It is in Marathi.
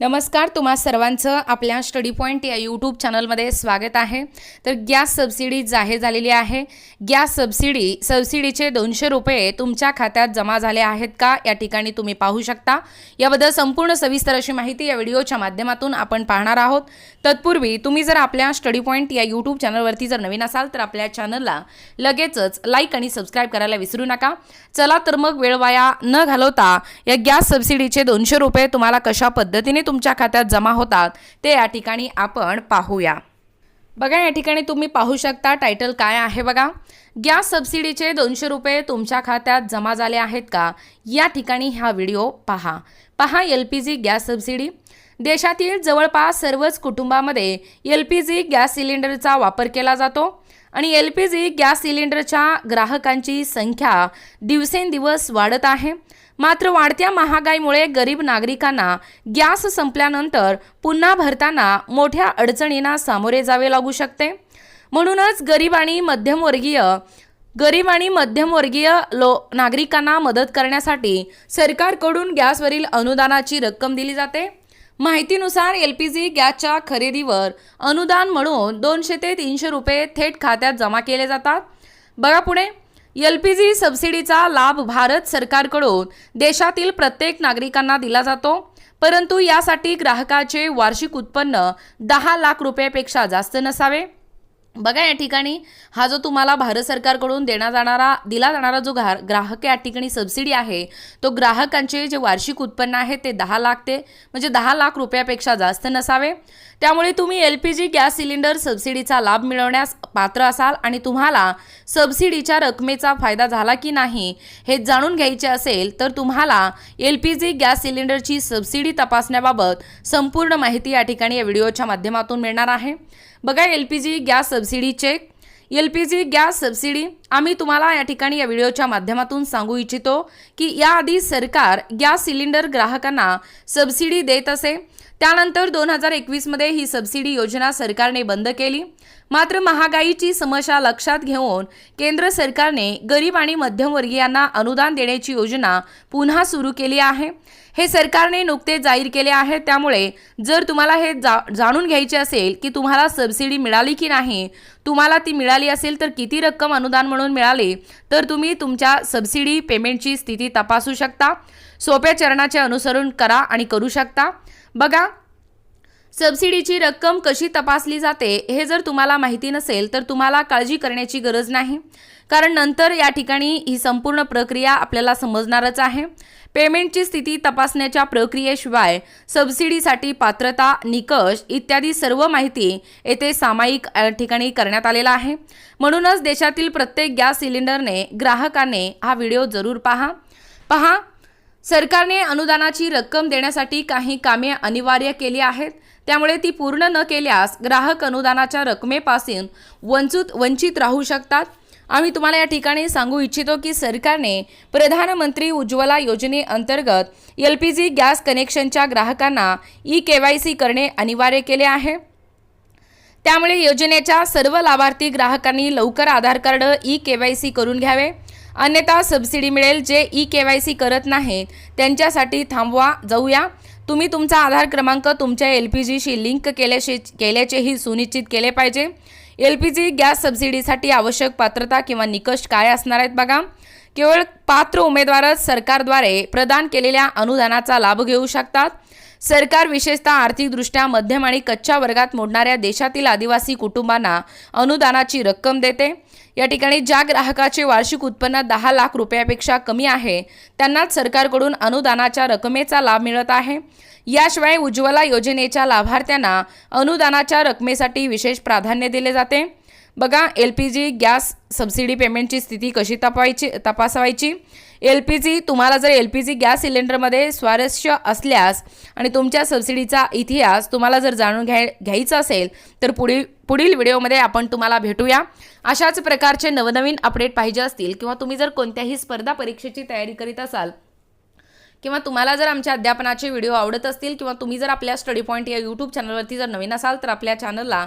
नमस्कार तुम्हा सर्वांचं आपल्या स्टडी पॉईंट या यूट्यूब चॅनलमध्ये स्वागत आहे. तर गॅस सबसिडी जाहीर झालेली आहे. गॅस सबसिडी सबसिडीचे दोनशे रुपये तुमच्या खात्यात जमा झाले आहेत का? या ठिकाणी तुम्ही पाहू शकता. याबद्दल संपूर्ण सविस्तर अशी माहिती या व्हिडिओच्या माध्यमातून आपण पाहणार आहोत. तत्पूर्वी तुम्ही जर आपल्या स्टडी पॉईंट या यूट्यूब चॅनलवरती जर नवीन असाल तर आपल्या चॅनलला लगेचच लाईक आणि सबस्क्राईब करायला विसरू नका. चला तर मग वेळ वाया न घालवता या गॅस सबसिडीचे दोनशे रुपये तुम्हाला कशा पद्धतीने तुमच्या खात्यात जमा होतात ते या ठिकाणी आपण पाहूया. बघा या ठिकाणी तुम्ही पाहू शकता टायटल काय आहे बघा. गॅस सबसिडीचे दोनशे रुपये तुमच्या खात्यात जमा झाले आहेत का? या ठिकाणी हा व्हिडिओ पहा. पहा L P G gas subsidy. देशातील जवळपास सर्वच कुटुंबामध्ये एल पी जी गॅस सिलेंडरचा वापर केला जातो आणि एल पी जी गॅस सिलेंडरच्या ग्राहकांची संख्या दिवसेंदिवस वाढत आहे. मात्र वाढत्या महागाईमुळे गरीब नागरिकांना गॅस संपल्यानंतर पुन्हा भरताना मोठ्या अडचणींना सामोरे जावे लागू शकते. म्हणूनच गरीब आणि मध्यमवर्गीय गरीब आणि मध्यमवर्गीय लो नागरिकांना मदत करण्यासाठी सरकारकडून गॅसवरील अनुदानाची रक्कम दिली जाते. माहितीनुसार एल पी जी गॅसच्या खरेदीवर अनुदान म्हणून दोनशे ते तीनशे रुपये थेट खात्यात जमा केले जातात. बघा पुढे. एल पी जी सबसिडीचा लाभ भारत सरकारकडून देशातील प्रत्येक नागरिकांना दिला जातो. परंतु यासाठी ग्राहकाचे वार्षिक उत्पन्न दहा लाख रुपयापेक्षा जास्त नसावे. बघा या ठिकाणी हा जो तुम्हाला भारत सरकारकडून देण्यात जाणारा दिला जाणारा जो घा ग्राहक या ठिकाणी सबसिडी आहे तो ग्राहकांचे जे वार्षिक उत्पन्न आहे ते दहा लाख ते म्हणजे दहा लाख रुपयापेक्षा जास्त नसावे. त्यामुळे तुम्ही L P G gas cylinder सबसिडीचा लाभ मिळवण्यास पात्र असाल आणि तुम्हाला सबसिडीच्या रकमेचा फायदा झाला की नाही हे जाणून घ्यायचे असेल तर तुम्हाला एल पी जी गॅस सिलेंडरची सबसिडी तपासण्याबाबत संपूर्ण माहिती या ठिकाणी या व्हिडिओच्या माध्यमातून मिळणार आहे. बघा L P G gas subsidy check L P G gas subsidy आम्ही तुम्हाला या ठिकाणी या व्हिडिओच्या माध्यमातून सांगू इच्छितो की याआधी सरकार गॅस सिलेंडर ग्राहकांना सबसिडी देत असे. त्यानंतर दोन हजार एकवीसमध्ये ही सबसिडी योजना सरकारने बंद केली. मात्र महागाईची समस्या लक्षात घेऊन केंद्र सरकारने गरीब आणि मध्यमवर्गीयांना अनुदान देण्याची योजना पुन्हा सुरू केली आहे. हे सरकारने नुकते जाहीर केले आहे. त्यामुळे जर तुम्हाला हे जा जाणून घ्यायचे असेल की तुम्हाला सबसिडी मिळाली की नाही तुम्हाला ती मिळाली असेल तर किती रक्कम अनुदान म्हणून मिळाली तर तुम्ही तुमच्या सबसिडी पेमेंटची स्थिती तपासू शकता. सोप्या चरणाचे अनुसरण करा आणि करू शकता. बघा सबसिडीची रक्कम कशी तपासली जाते हे जर तुम्हाला माहिती नसेल तर तुम्हाला काळजी करण्याची गरज नाही. कारण नंतर या ठिकाणी ही संपूर्ण प्रक्रिया आपल्याला समजणारच आहे. पेमेंटची स्थिती तपासण्याच्या प्रक्रियेशिवाय सबसिडीसाठी पात्रता निकष इत्यादी सर्व माहिती येथे सामायिक ठिकाणी करण्यात आलेला आहे. म्हणूनच देशातील प्रत्येक गॅस सिलेंडरने ग्राहकाने हा व्हिडिओ जरूर पहा. पहा सरकारने अनुदानाची रक्कम देण्यासाठी काही कामे अनिवार्य केली आहेत. त्यामुळे ती पूर्ण न केल्यास ग्राहक अनुदानाच्या रकमेपासून वंचित वंचित राहू शकतात. आम्ही तुम्हाला या ठिकाणी सांगू इच्छितो की सरकारने प्रधानमंत्री उज्ज्वला योजनेअंतर्गत एल पी जी गॅस कनेक्शनच्या ग्राहकांना ई के वाय सी करणे अनिवार्य केले आहे. त्यामुळे योजनेच्या सर्व लाभार्थी ग्राहकांनी लवकर Aadhaar card E K Y C करून घ्यावे. अन्यथा सबसिडी मिळेल जे ई के वाय सी करत नाहीत. त्यांच्यासाठी थांबवा जाऊया. तुम्ही तुमचा आधार क्रमांक तुमच्या एल पी जीशी लिंक केल्याशी केल्याचेही सुनिश्चित केले पाहिजे. एल पी जी गॅस सबसिडीसाठी आवश्यक पात्रता किंवा निकष काय असणार आहेत बघा. केवळ पात्र उमेदवारच सरकारद्वारे प्रदान केलेल्या अनुदानाचा लाभ घेऊ शकतात. सरकार विशेषतः आर्थिकदृष्ट्या मध्यम आणि कच्च्या वर्गात मोडणाऱ्या देशातील आदिवासी कुटुंबांना अनुदानाची रक्कम देते. या ठिकाणी ज्या ग्राहकाचे वार्षिक उत्पन्न दहा लाख रुपयापेक्षा कमी आहे त्यांनाच सरकारकडून अनुदानाच्या रकमेचा लाभ मिळत आहे. याशिवाय उज्ज्वला योजनेच्या लाभार्थ्यांना अनुदानाच्या रकमेसाठी विशेष प्राधान्य दिले जाते. बघा L P G gas subsidy पेमेंटची स्थिती कशी तपायची तपासावायची? एल पी जी तुम्हाला जर एल पी जी गॅस सिलेंडरमध्ये स्वारस्य असल्यास आणि तुमच्या सबसिडीचा इतिहास तुम्हाला जर जाणून घ्याय घ्यायचा असेल तर पुढील पुढील व्हिडिओमध्ये आपण तुम्हाला भेटूया. अशाच प्रकारचे नवनवीन अपडेट पाहिजे असतील किंवा तुम्ही जर कोणत्याही स्पर्धा परीक्षेची तयारी करीत असाल किंवा तुम्हाला जर आमच्या अध्यापनाचे व्हिडिओ आवडत असतील किंवा तुम्ही जर आपल्या स्टडी पॉईंट या यूट्यूब चॅनलवरती जर नवीन असाल तर आपल्या चॅनलला